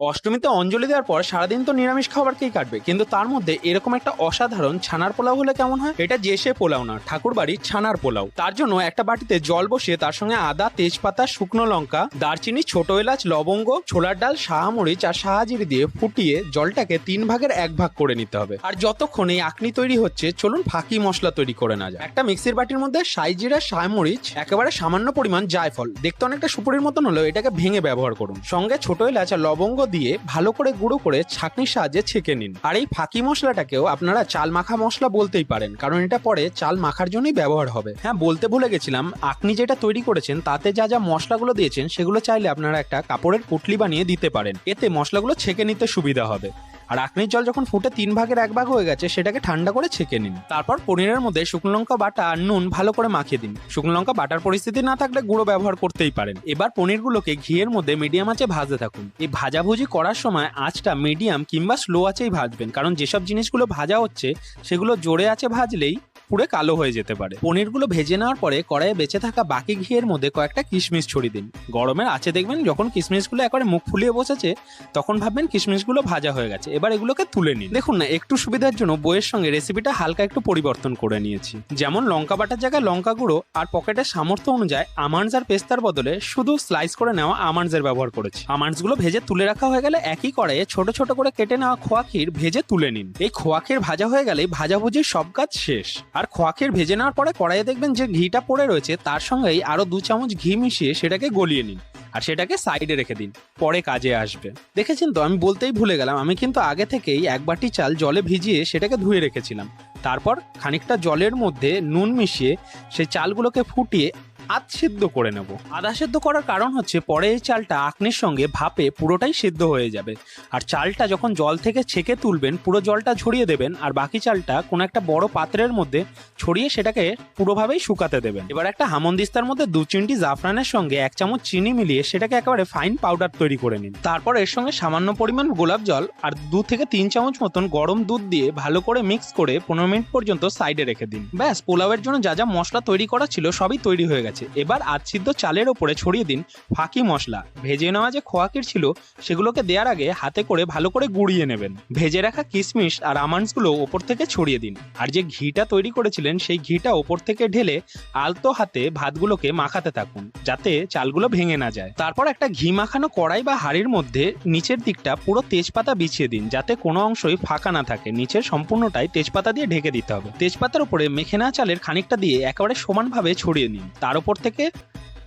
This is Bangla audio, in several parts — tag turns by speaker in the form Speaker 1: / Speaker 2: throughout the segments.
Speaker 1: অষ্টমীতে অঞ্জলি দেওয়ার পর সারাদিন তো নিরামিষ খাবারকেই কাটবে, কিন্তু তার মধ্যে এরকম একটা অসাধারণ ছানার পোলাও হলে কেমন হয়? এটা যে সে পোলাও না ঠাকুর বাড়ির ছানার পোলাও। তার জন্য একটা বাটিতে জল বসিয়ে তার সঙ্গে আদা, তেজপাতা, শুকনো লঙ্কা, দারচিনি, ছোট এলাচ, লবঙ্গ, ছোলার ডাল, শাহামরিচ আর শাহাজিরি দিয়ে ফুটিয়ে জলটাকে তিন ভাগের এক ভাগ করে নিতে হবে। আর যতক্ষণ এই আকনি তৈরি হচ্ছে, চলুন ফাঁকি মশলা তৈরি করে না যায় একটা মিক্সির বাটির মধ্যে সাইজিরা শাহমরিচ, একেবারে সামান্য পরিমাণ জায়ফল। দেখতে অনেকটা সুপুরির মতন হলেও এটাকে ভেঙে ব্যবহার করুন। সঙ্গে ছোট এলাচ আর লবঙ্গ দিয়ে ভালো করে গুঁড়ো করে ছাঁকনির সাহায্যে ছেঁকে নিন। আর এই ফাঁকি মশলাটাকেও আপনারা চাল মাখা মশলা বলতেই পারেন, কারণ এটা পরে চাল মাখার জন্যই ব্যবহার হবে। হ্যাঁ বলতে ভুলে গেছিলাম, আপনি যেটা তৈরি করেছেন, তাতে যা যা মশলাগুলো দিয়েছেন, সেগুলো চাইলে আপনারা একটা কাপড়ের পুটলি বানিয়ে দিতে পারেন। এতে মশলাগুলো ছেঁকে নিতে সুবিধা হবে। আর আখনির জল যখন ফুটে তিন ভাগের এক ভাগ হয়ে গেছে, সেটাকে ঠান্ডা করে ছেঁকে নিন। তারপর পনিরের মধ্যে শুকনো লঙ্কা, বাটা আর নুন ভালো করে মাখিয়ে দিন। শুকনো লঙ্কা বাটার পরিস্থিতি না থাকলে গুঁড়ো ব্যবহার করতেই পারেন। এবার পনিরগুলোকে ঘিয়ের মধ্যে মিডিয়াম আঁচে ভাজতে থাকুন। এই ভাজাভুজি করার সময় আঁচটা মিডিয়াম কিংবা স্লো আঁচেই ভাজবেন। কারণ যেসব জিনিসগুলো ভাজা হচ্ছে, সেগুলো জোরে আছে ভাজলেই পুড়ে কালো হয়ে যেতে পারে। পনিরগুলো ভেজে নেওয়ার পরে কড়াইয়ে বেঁচে থাকা বাকি ঘিয়ের মধ্যে কয়েকটা কিশমিশ ছড়িয়ে দিন। গরমের আছে দেখবেন যখন কিশমিশগুলো একবারে মুখ ফুলিয়ে বসেছে, তখন ভাববেন কিশমিশগুলো ভাজা হয়ে গেছে। এবার এগুলোকে তুলে নিন। দেখুন না, একটু সুবিধার জন্য বইয়ের সঙ্গে রেসিপিটা হালকা একটু পরিবর্তন করে নিয়েছি। যেমন লঙ্কা বাটার জায়গায় লঙ্কা গুঁড়ো আর পকেটের সামর্থ্য অনুযায়ী আমান্ডস আর পেস্তার বদলে শুধু স্লাইস করে নেওয়া আমান্ডসের ব্যবহার করেছি। আমান্ডসগুলো ভেজে তুলে রাখা হয়ে গেলে একই কড়াইয়ে ছোট ছোট করে কেটে নেওয়া খোয়া ক্ষীর ভেজে তুলে নিন। এই খোয়া ক্ষীর ভাজা হয়ে গেলে ভাজাভুজির সব কাজ শেষ। আর খোয়া ভেজে নেওয়ার পরে কড়াইয়ে দেখবেন যে ঘিটা পড়ে রয়েছে, তার সঙ্গেই আরও দু চামচ ঘি মিশিয়ে সেটাকে গলিয়ে নিন। আর সেটাকে সাইডে রেখে দিন, পরে কাজে আসবে। দেখেছেন তো? আমি বলতেই ভুলে গেলাম, আমি কিন্তু আগে থেকেই এক বাটি চাল জলে ভিজিয়ে সেটাকে ধুয়ে রেখেছিলাম। তারপর খানিকটা জলের মধ্যে নুন মিশিয়ে সেই চালগুলোকে ফুটিয়ে আধ সিদ্ধ করে নেব। আধা সিদ্ধ করার কারণ হচ্ছে পরে এই চালটা আকনির সঙ্গে ভাপে পুরোটাই সিদ্ধ হয়ে যাবে। আর চালটা যখন জল থেকে ছেঁকে তুলবেন, পুরো জলটা ঝরিয়ে দেবেন আর বাকি চালটা কোনো একটা বড় পাত্রের মধ্যে ছড়িয়ে সেটাকে পুরোভাবেই শুকাতে দেবেন। এবার একটা হামনদিস্তার মধ্যে দু চিমটি জাফরানের সঙ্গে এক চামচ চিনি মিলিয়ে সেটাকে একেবারে ফাইন পাউডার তৈরি করে নিন। তারপর এর সঙ্গে সামান্য পরিমাণ গোলাপ জল আর দু থেকে তিন চামচ মতন গরম দুধ দিয়ে ভালো করে মিক্স করে পনেরো মিনিট পর্যন্ত সাইডে রেখে দিন। ব্যাস, পোলাওয়ের জন্য যা যা মশলা তৈরি করা ছিল সবই তৈরি হয়ে গেছে। এবার আধ সিদ্ধ চালের ওপরে ছড়িয়ে দিন ফাঁকি মশলা। ভেজে নেওয়া যে খোয়াকির ছিল, সেগুলোকে দেওয়ার আগে হাতে করে ভালো করে গুঁড়িয়ে নেবেন। ভেজে রাখা কিশমিশ আর আমন্ডসগুলো ওপর থেকে ছড়িয়ে দিন। আর যে ঘিটা তৈরি করেছিলেন, সেই ঘিটা ওপর থেকে ঢেলে আলতো হাতে ভাতগুলোকে মাখাতে থাকুন, যাতে চালগুলো ভেঙে না যায়। তারপর একটা ঘি মাখানো কড়াই বা হাঁড়ির মধ্যে নিচের দিকটা পুরো তেজপাতা বিছিয়ে দিন, যাতে কোনো অংশই ফাঁকা না থাকে। নিচের সম্পূর্ণটাই তেজপাতা দিয়ে ঢেকে দিতে হবে। তেজপাতার উপরে মেখে নেওয়া চালের খানিকটা দিয়ে একেবারে সমানভাবে ছড়িয়ে নিন। তার উপর থেকে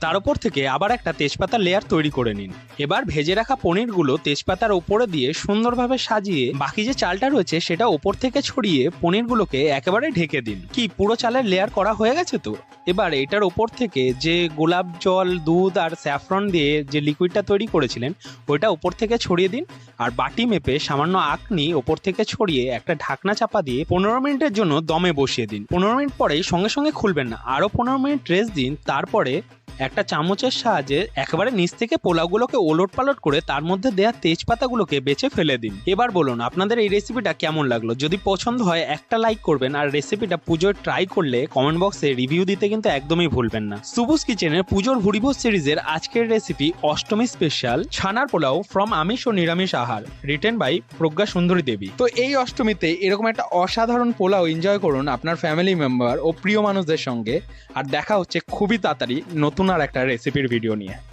Speaker 1: তার উপর থেকে আবার একটা তেজপাতার লেয়ার তৈরি করে নিন। এবার ভেজে রাখা পনিরগুলো তেজপাতার ওপরে দিয়ে সুন্দরভাবে সাজিয়ে বাকি যে চালটা রয়েছে সেটা ওপর থেকে ছড়িয়ে পনিরগুলোকে একেবারে ঢেকে দিন। কি, পুরো চালের লেয়ার করা হয়ে গেছে তো? এবার এটার ওপর থেকে যে গোলাপ জল, দুধ আর স্যাফরন দিয়ে যে লিকুইডটা তৈরি করেছিলেন, ওইটা ওপর থেকে ছড়িয়ে দিন। আর বাটি মেপে সামান্য আকনি ওপর থেকে ছড়িয়ে একটা ঢাকনা চাপা দিয়ে পনেরো মিনিটের জন্য দমে বসিয়ে দিন। পনেরো মিনিট পরেই সঙ্গে সঙ্গে খুলবেন না। আরও পনেরো মিনিট রেস্ট দিন। তারপরে একটা চামচের সাহায্যে একেবারে নিচ থেকে পোলাওগুলোকে ওলট পালট করে তার মধ্যে দেওয়া তেজপাতাগুলোকে বেছে ফেলে দিন। এবার বলুন, আপনাদের এই রেসিপিটা কেমন লাগল? যদি পছন্দ হয়, একটা লাইক করবেন আর রেসিপিটা পুজোয় ট্রাই করলে কমেন্ট বক্সে রিভিউ দিতে কিন্তু একদমই ভুলবেন না। সুবুস কিচেনের পুজোর ভুরিভোজ সিরিজের আজকের রেসিপি অষ্টমী স্পেশাল ছানার পোলাও ফ্রম আমিষ ও নিরামিষ আহার রিটেন বাই প্রজ্ঞা সুন্দরী দেবী। তো এই অষ্টমীতে এরকম একটা অসাধারণ পোলাও এনজয় করুন আপনার ফ্যামিলি মেম্বার ও প্রিয় মানুষদের সঙ্গে। আর দেখা হচ্ছে খুবই তাড়াতাড়ি নতুন একটা রেসিপির ভিডিও নিয়ে।